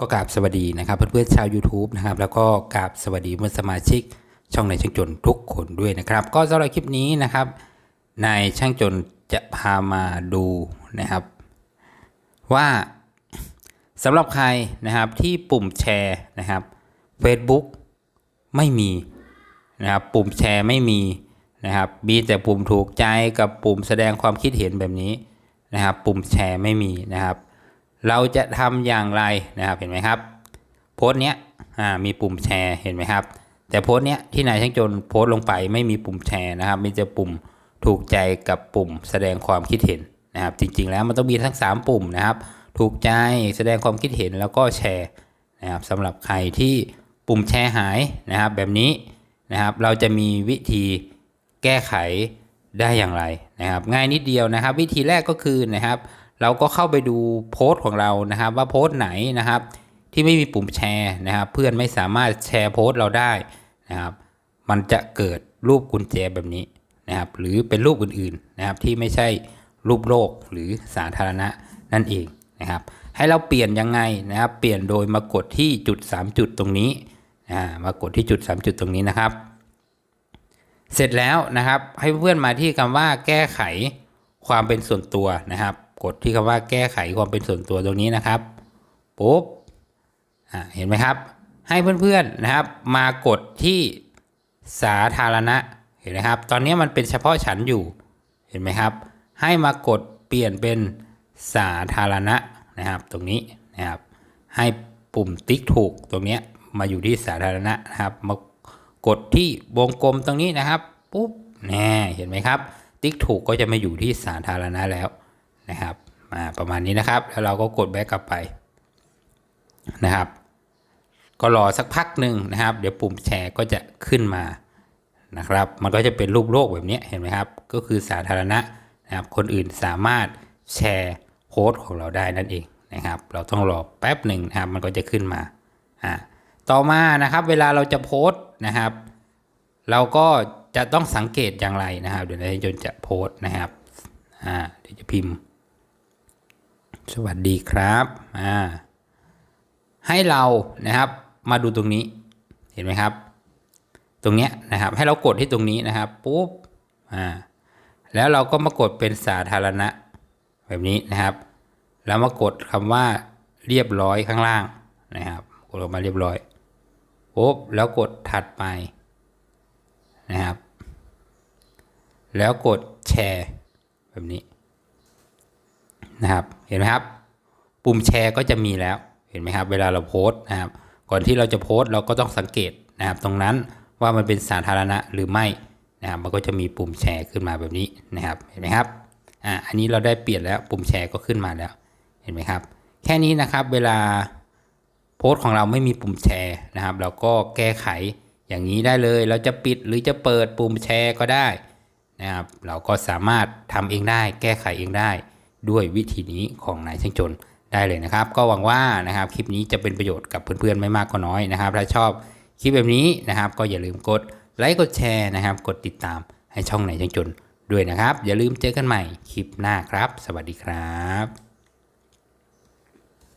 ก็กราบสวัสดีนะครับเพื่อนๆชาว YouTube นะครับแล้วก็กราบสวัสดีเพื่อนสมาชิก ช่องในายช่างจนทุกคนด้วยนะครับ ก็สำหรับคลิปนี้นะครับนายช่างจนจะพามาดูนะครับ ว่าสำหรับใครนะครับที่ปุ่มแชร์นะครับ Facebook ไม่มีนะครับปุ่มแชร์ไม่มีนะครับมีแต่ปุ่มถูกใจกับปุ่มแสดงความคิดเห็นแบบนี้นะครับ ปุ่มแชร์ไม่มีนะครับ เราจะทำอย่างไรนะครับเห็นไหมครับ โพสต์เนี้ยมีปุ่มแชร์เห็นไหมครับ แต่โพสต์เนี้ยที่นายช่างจนโพสต์ลงไปไม่มีปุ่มแชร์นะครับมีแต่ปุ่มถูกใจกับปุ่มแสดงความคิดเห็นนะครับ จริงๆแล้วมันต้องมีทั้ง 3 ปุ่มนะครับ ถูกใจแสดงความคิดเห็นแล้วก็แชร์นะครับสำหรับใครที่ปุ่มแชร์หายนะครับ แบบนี้นะครับ เราจะมีวิธีแก้ไขได้อย่างไรนะครับ ง่ายนิดเดียวนะครับ วิธีแรกก็คือนะครับ เราก็เข้าไปดูโพสต์ของเรานะครับ ว่าโพสต์ไหนนะครับ ที่ไม่มีปุ่มแชร์นะครับ เพื่อนไม่สามารถแชร์โพสต์เราได้นะครับ มันจะเกิดรูปกุญแจแบบนี้นะครับ หรือเป็นรูปอื่นๆนะครับ ที่ไม่ใช่รูปโลกหรือสาธารณะนั่นเองนะครับ ให้เราเปลี่ยนยังไงนะครับ เปลี่ยนโดยมากดที่จุด 3 จุดตรงนี้อ่ามากดที่จุด 3 จุดตรงนี้นะครับ เสร็จแล้วนะครับ ให้เพื่อนมาที่คำว่าแก้ไขความเป็นส่วนตัวนะครับ กดที่คำว่าแก้ไขความเป็นส่วนตัวตรงนี้นะครับปุ๊บเห็นไหมครับ ให้เพื่อนๆนะครับ มากดที่สาธารณะเห็นไหมครับ ตอนนี้มันเป็นเฉพาะฉันอยู่เห็นไหมครับ ให้มากดเปลี่ยนเป็นสาธารณะนะครับ ตรงนี้นะครับ ให้ปุ่มติ๊กถูกตรงนี้มาอยู่ที่สาธารณะนะครับ มากดที่วงกลมตรงนี้นะครับปุ๊บแน่เห็นไหมครับ ติ๊กถูกก็จะมาอยู่ที่สาธารณะแล้ว นะครับมาประมาณนี้นะครับ แล้วเราก็กดแบ็กกลับไปนะครับ ก็รอสักพักหนึ่งนะครับ เดี๋ยวปุ่มแชร์ก็จะขึ้นมานะครับ มันก็จะเป็นรูปโลกแบบนี้เห็นไหมครับ ก็คือสาธารณะนะครับ คนอื่นสามารถแชร์โพสต์ของเราได้นั่นเองนะครับ เราต้องรอแป๊บหนึ่งนะครับ มันก็จะขึ้นมาอ่าต่อมานะครับ เวลาเราจะโพสต์นะครับ เราก็จะต้องสังเกตอย่างไรนะครับ เดี๋ยวนายจนจะโพสต์นะครับอ่าเดี๋ยวจะพิมพ์ สวัสดีครับอ่าให้เรานะครับมาดูตรงนี้เห็นไหมครับ ตรงเนี้ยนะครับ ให้เรากดที่ตรงนี้นะครับปุ๊บอ่าแล้วเราก็มากดเป็นสาธารณะ แบบนี้นะครับ แล้วมากดคำว่าเรียบร้อยข้างล่างนะครับ กดออกมาเรียบร้อยปุ๊บแล้วกดถัดไปนะครับ แล้วกดแชร์แบบนี้นะครับ เห็นไหมครับ ปุ่มแชร์ก็จะมีแล้วเห็นไหมครับ เวลาเราโพสต์นะครับ ก่อนที่เราจะโพสต์เราก็ต้องสังเกตนะครับ ตรงนั้นว่ามันเป็นสาธารณะหรือไม่นะครับ มันก็จะมีปุ่มแชร์ขึ้นมาแบบนี้นะครับเห็นไหมครับอ่าอันนี้เราได้เปลี่ยนแล้วปุ่มแชร์ก็ขึ้นมาแล้ว เห็นไหมครับ แค่นี้นะครับเวลาโพสต์ของเราไม่มีปุ่มแชร์นะครับ เราก็แก้ไขอย่างนี้ได้เลย เราจะปิดหรือจะเปิดปุ่มแชร์ก็ได้นะครับ เราก็สามารถทำเองได้ แก้ไขเองได้ ด้วยวิธีนี้ของนายช่างจนได้เลยนะครับ ก็หวังว่านะครับคลิปนี้จะเป็นประโยชน์กับเพื่อนๆไม่มากก็น้อยนะครับถ้าชอบคลิปแบบนี้นะครับ ก็อย่าลืมกดไลค์กดแชร์นะครับ กดติดตามให้ช่องนายช่างจนด้วยนะครับ อย่าลืมเจอกันใหม่คลิปหน้าครับ สวัสดีครับ